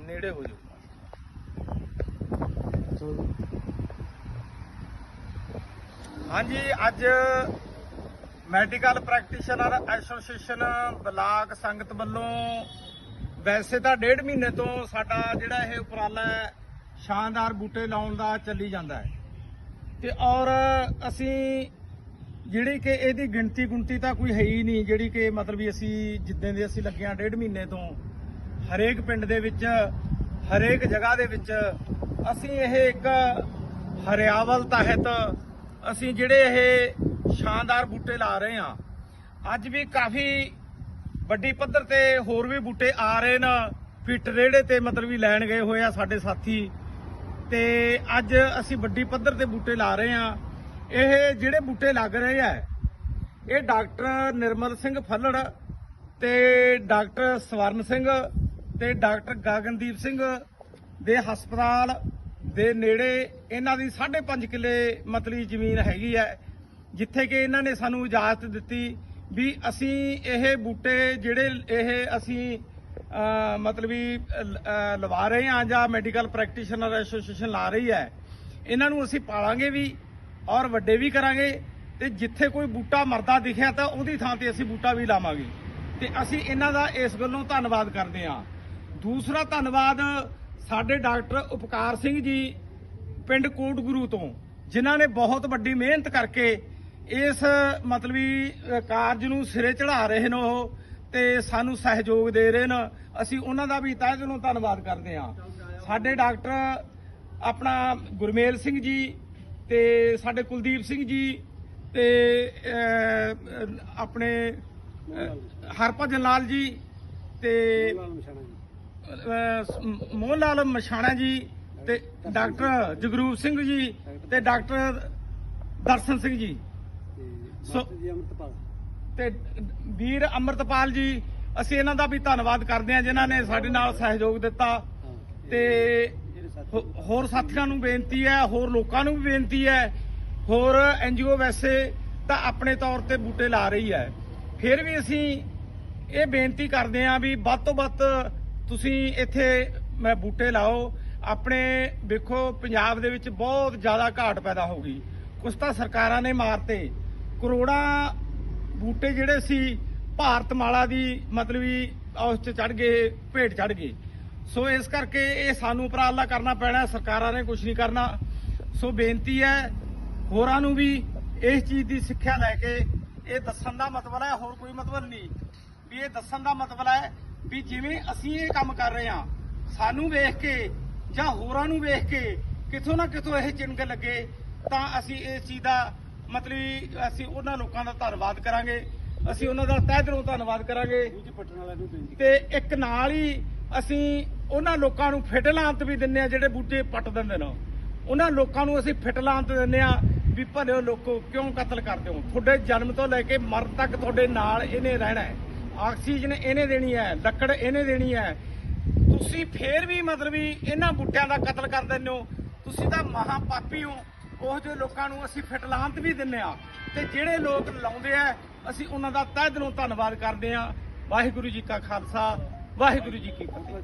ਨੇੜੇ ਹੋ ਜਾਓ। ਹਾਂਜੀ, ਅੱਜ ਮੈਡੀਕਲ ਪ੍ਰੈਕਟੀਸ਼ਨਰ ਐਸੋਸੀਏਸ਼ਨ ਬਲਾਕ ਸੰਗਤ ਵੱਲੋਂ ਵੈਸੇ ਤਾਂ ਡੇਢ ਮਹੀਨੇ ਤੋਂ ਸਾਡਾ ਜਿਹੜਾ ਇਹ ਉਪਰਾਲਾ ਹੈ ਸ਼ਾਨਦਾਰ ਬੂਟੇ ਲਾਉਣ ਦਾ ਚੱਲੀ ਜਾਂਦਾ ਹੈ। ਤੇ ਔਰ ਅਸੀਂ ਜਿਹੜੀ ਕਿ ਇਹਦੀ ਗਿਣਤੀ ਗੁਣਤੀ ਤਾਂ ਕੋਈ ਹੈ ਹੀ ਨਹੀਂ, ਜਿਹੜੀ ਕਿ ਮਤਲਬ ਵੀ ਅਸੀਂ ਜਿੱਦਾਂ ਦੇ ਅਸੀਂ ਲੱਗੇ ਹਾਂ ਡੇਢ ਮਹੀਨੇ ਤੋਂ, ਹਰੇਕ ਪਿੰਡ ਦੇ ਵਿੱਚ, ਹਰੇਕ ਜਗ੍ਹਾ ਦੇ ਵਿੱਚ ਅਸੀਂ ਇਹ ਇੱਕ ਹਰਿਆਵਲ ਤਹਿਤ ਅਸੀਂ ਜਿਹੜੇ ਇਹ ਸ਼ਾਨਦਾਰ ਬੂਟੇ ਲਾ ਰਹੇ ਹਾਂ। ਅੱਜ ਵੀ ਕਾਫੀ ਵੱਡੀ ਪੱਧਰ ਤੇ ਹੋਰ ਵੀ ਬੂਟੇ ਆ ਰਹੇ ਨੇ ਫਿੱਟ ਰੇੜੇ ਤੇ ਮਤਲਬ ਵੀ ਲੈਣ ਗਏ ਹੋਏ ਆ ਸਾਡੇ ਸਾਥੀ। ਤੇ ਅੱਜ ਅਸੀਂ ਵੱਡੀ ਪੱਧਰ ਤੇ ਬੂਟੇ ਲਾ ਰਹੇ ਹਾਂ। ਇਹ ਜਿਹੜੇ ਬੂਟੇ ਲੱਗ ਰਹੇ ਆ, ਇਹ ਡਾਕਟਰ ਨਿਰਮਲ ਸਿੰਘ ਫੱਲੜ ਤੇ ਡਾਕਟਰ ਸਵਰਨ ਸਿੰਘ ਤੇ ਡਾਕਟਰ ਗਗਨਦੀਪ ਸਿੰਘ ਦੇ ਹਸਪਤਾਲ ਦੇ ਨੇੜੇ ਇਹਨਾਂ ਦੀ 5.5 ਕਿੱਲੇ ਮਤਲੀ ਜ਼ਮੀਨ ਹੈਗੀ ਹੈ, ਜਿੱਥੇ ਕਿ ਇਹਨਾਂ ਨੇ ਸਾਨੂੰ ਇਜਾਜ਼ਤ ਦਿੱਤੀ ਵੀ ਅਸੀਂ ਇਹ ਬੂਟੇ ਜਿਹੜੇ ਇਹ ਅਸੀਂ ਮਤਲਬ ਵੀ ਲਵਾ ਰਹੇ ਹਾਂ ਜਾਂ ਮੈਡੀਕਲ ਪ੍ਰੈਕਟੀਸ਼ਨਰ ਐਸੋਸੀਏਸ਼ਨ ਲਾ ਰਹੀ ਹੈ। ਇਹਨਾਂ ਨੂੰ ਅਸੀਂ ਪਾਲਾਂਗੇ ਵੀ ਔਰ ਵੱਡੇ ਵੀ ਕਰਾਂਗੇ ਤੇ ਜਿੱਥੇ ਕੋਈ ਬੂਟਾ ਮਰਦਾ ਦਿਖਿਆ ਤਾਂ ਉਹਦੀ ਥਾਂ ਤੇ ਅਸੀਂ ਬੂਟਾ ਵੀ ਲਾਵਾਂਗੇ। ਤੇ ਅਸੀਂ ਇਹਨਾਂ ਦਾ ਇਸ ਗੱਲੋਂ ਧੰਨਵਾਦ ਕਰਦੇ ਹਾਂ। ਦੂਸਰਾ ਧੰਨਵਾਦ ਸਾਡੇ ਡਾਕਟਰ ਉਪਕਾਰ ਸਿੰਘ ਜੀ ਪਿੰਡ ਕੋਟਗੁਰੂ ਤੋਂ ਜਿਨ੍ਹਾਂ ਨੇ ਬਹੁਤ ਵੱਡੀ ਮਿਹਨਤ ਕਰਕੇ ਇਸ ਮਤਲਬੀ ਅ, ਕਾਰਜ ਨੂੰ ਸਿਰੇ ਚੜਾ ਰਹੇ ਨੇ ਉਹ। ਤੇ ਸਾਨੂੰ ਸਹਿਯੋਗ ਦੇ ਰਹੇ ਨੇ। ਅਸੀਂ ਉਹਨਾਂ ਦਾ ਵੀ ਤਹਿ ਦਿਲੋਂ ਧੰਨਵਾਦ ਕਰਦੇ ਹਾਂ। ਸਾਡੇ ਡਾਕਟਰ ਆਪਣਾ ਗੁਰਮੇਲ ਸਿੰਘ ਜੀ ਤੇ ਸਾਡੇ ਕੁਲਦੀਪ ਸਿੰਘ ਜੀ ਤੇ ਆਪਣੇ ਹਰਭਜਨ ਲਾਲ ਜੀ ਤੇ ਮੋਹਨ ਲਾਲ ਮਛਾਣਾ ਜੀ ਤੇ ਡਾਕਟਰ ਜਗਰੂਪ ਸਿੰਘ ਜੀ ਤੇ ਡਾਕਟਰ ਦਰਸ਼ਨ ਸਿੰਘ ਜੀ। ਸੋ ਤੇ ਵੀਰ ਅਮਰਤਪਾਲ ਜੀ, ਅਸੀਂ ਇਹਨਾਂ ਦਾ ਵੀ ਧੰਨਵਾਦ ਕਰਦੇ ਹਾਂ ਜਿਨ੍ਹਾਂ ਨੇ ਸਾਡੇ ਨਾਲ ਸਹਿਯੋਗ ਦਿੱਤਾ। ਤੇ ਹੋਰ ਸਾਥੀਆਂ ਨੂੰ ਬੇਨਤੀ ਹੈ, ਹੋਰ ਲੋਕਾਂ ਨੂੰ ਵੀ ਬੇਨਤੀ ਹੈ, ਹੋਰ ਐਨਜੀਓ ਵੈਸੇ ਤਾਂ ਆਪਣੇ ਤੌਰ ਤੇ ਬੂਟੇ ਲਾ ਰਹੀ ਹੈ। ਫਿਰ ਵੀ ਅਸੀਂ ਇਹ ਬੇਨਤੀ ਕਰਦੇ ਹਾਂ ਵੀ ਵੱਧ ਤੋਂ ਵੱਧ ਤੁਸੀਂ ਇੱਥੇ ਮੈਂ ਬੂਟੇ ਲਾਓ। ਆਪਣੇ ਵੇਖੋ, ਪੰਜਾਬ ਦੇ ਵਿੱਚ ਬਹੁਤ ਜ਼ਿਆਦਾ ਘਾਟ ਪੈਦਾ ਹੋ ਗਈ। ਕੁਛ ਤਾਂ ਸਰਕਾਰਾਂ ਨੇ ਮਾਰਤੇ। ਕਰੋੜਾਂ ਬੂਟੇ ਜਿਹੜੇ ਸੀ, ਭਾਰਤ ਮਾਲਾ ਦੀ ਮਤਲਬ ਵੀ ਉਸ ਚ ਚੜ ਗਏ, ਭੇਟ ਚੜ ਗਏ। ਸੋ ਇਸ ਕਰਕੇ ਇਹ ਸਾਨੂੰ ਉਪਰਾਲਾ ਕਰਨਾ ਪੈਣਾ, ਸਰਕਾਰਾਂ ਨੇ ਕੁਝ ਨਹੀਂ ਕਰਨਾ। ਸੋ ਬੇਨਤੀ ਹੈ, ਹੋਰਾਂ ਨੂੰ ਵੀ ਇਸ ਚੀਜ਼ ਦੀ ਸਿੱਖਿਆ ਲੈ ਕੇ ਇਹ ਦੱਸਣ ਦਾ ਮਤਲਬ ਹੈ, ਹੋਰ ਕੋਈ ਮਤਲਬ ਨਹੀਂ। ਵੀ ਇਹ ਦੱਸਣ ਦਾ ਮਤਲਬ ਹੈ ਵੀ ਜਿਵੇਂ ਅਸੀਂ ਇਹ ਕੰਮ ਕਰ ਰਹੇ ਹਾਂ, ਸਾਨੂੰ ਵੇਖ ਕੇ ਜਾਂ ਹੋਰਾਂ ਨੂੰ ਵੇਖ ਕੇ ਕਿਥੋਂ ਨਾ ਕਿਥੋਂ ਇਹ ਚਿੰਗ ਲੱਗੇ, ਤਾਂ ਅਸੀਂ ਇਸ ਚੀਜ਼ ਦਾ ਮਤਲਬ ਅਸੀਂ ਉਹਨਾਂ ਲੋਕਾਂ ਦਾ ਧੰਨਵਾਦ ਕਰਾਂਗੇ। ਅਸੀਂ ਉਹਨਾਂ ਦਾ ਤਹਿ ਦਿਲੋਂ ਧੰਨਵਾਦ ਕਰਾਂਗੇ। ਤੇ ਇੱਕ ਨਾਲ ਹੀ ਅਸੀਂ ਉਹਨਾਂ ਲੋਕਾਂ ਨੂੰ ਫਿੱਟ ਲਾਂਤ ਵੀ ਦਿੰਨੇ ਆ ਜਿਹੜੇ ਬੂਟੇ ਪੱਟ ਦਿੰਦੇ ਨੇ। ਉਹਨਾਂ ਲੋਕਾਂ ਨੂੰ ਅਸੀਂ ਫਿੱਟ ਦਿੰਨੇ ਆ ਵੀ ਭਲੇ ਲੋਕੋ, ਕਿਉਂ ਕਤਲ ਕਰਦੇ ਹੋ? ਤੁਹਾਡੇ ਜਨਮ ਤੋਂ ਲੈ ਕੇ ਮਰਨ ਤੱਕ ਤੁਹਾਡੇ ਨਾਲ ਇਹਨੇ ਰਹਿਣਾ ਹੈ। ਆਕਸੀਜਨ ਇਹਨੇ ਦੇਣੀ ਹੈ, ਲੱਕੜ ਇਹਨੇ ਦੇਣੀ ਹੈ। ਤੁਸੀਂ ਫੇਰ ਵੀ ਮਤਲਬ ਵੀ ਇਹਨਾਂ ਬੂਟਿਆਂ ਦਾ ਕਤਲ ਕਰ ਦਿੰਦੇ ਹੋ। ਤੁਸੀਂ ਤਾਂ ਮਹਾ ਪਾਪੀ ਹੋ। ਉਹ ਜਿਹੇ ਲੋਕਾਂ ਨੂੰ ਅਸੀਂ ਫਿੱਟ ਵੀ ਦਿੰਨੇ ਆ ਤੇ ਜਿਹੜੇ ਲੋਕ ਲਾਉਂਦੇ ਆ, ਅਸੀਂ ਉਹਨਾਂ ਦਾ ਤਹਿ ਦਿਲੋਂ ਧੰਨਵਾਦ ਕਰਦੇ ਆ। ਵਾਹਿਗੁਰੂ ਜੀ ਕਾ ਖਾਲਸਾ, ਵਾਹਿਗੁਰੂ ਜੀ ਕੀ ਫਤਿਹ।